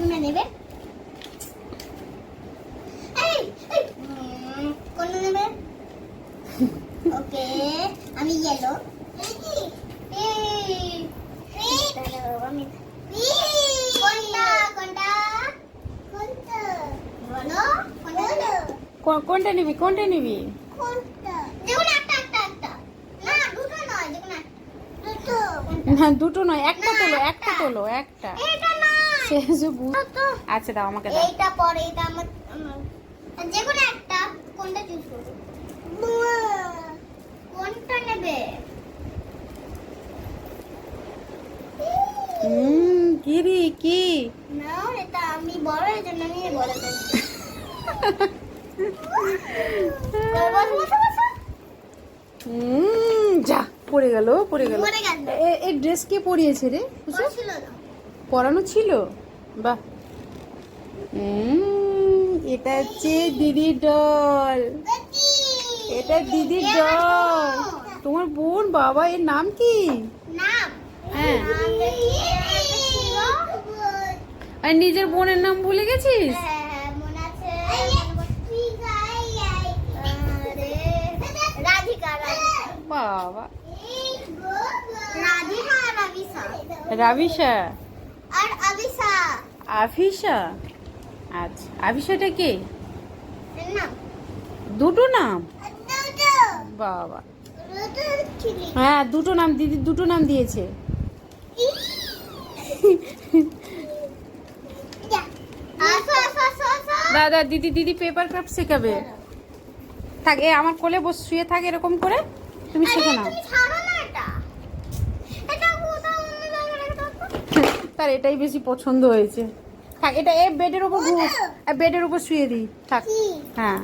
নেবে? কোনটা নেবে? ওকে আমি ইয়েলো কোনটা? নেবে? কোনটা নিবি? না দুটো নয় একটা। তোলো। একটা তোলো একটা। আচ্ছা দাও আমাকে দাও। এইটা পরে এটা আমার আমার যে কোনো একটা কোনটা চুজ করবে? কোনটা নেবে? হুম কি রে কি? না এটা আমি বড় এর জন্য আমি বড় করছি বসো বসো বসো। হুম যা পড়ে গেল পড়ে গেল। এই ড্রেস কে পরিয়েছে রে ছিল না। পরানো ছিল? বাহ। এটা হচ্ছে দিদির ডল এটা দিদির ডল তোমার বোন বাবা এর নাম কি? হ্যাঁ। আর নিজের বোনের নাম ভুলে গেছিস? বাবা। রাধিকা। আর রাবিশা আফিসা আচ্ছা আফিসাটা কে? দুটো নাম? বাবা। হ্যাঁ দুটো নাম দিদি দুটো নাম দিয়েছে। দাদা দিদি দিদি পেপার ক্রাফট শেখাবে। থাকে আমার কোলে বস শুয়ে থাকে এরকম করে। তুমি শিখে নাও না তার এটাই বেশি পছন্দ হয়েছে। থাক এটা এ বেডের উপর বেডের উপর শুয়ে দিই থাক। হ্যাঁ।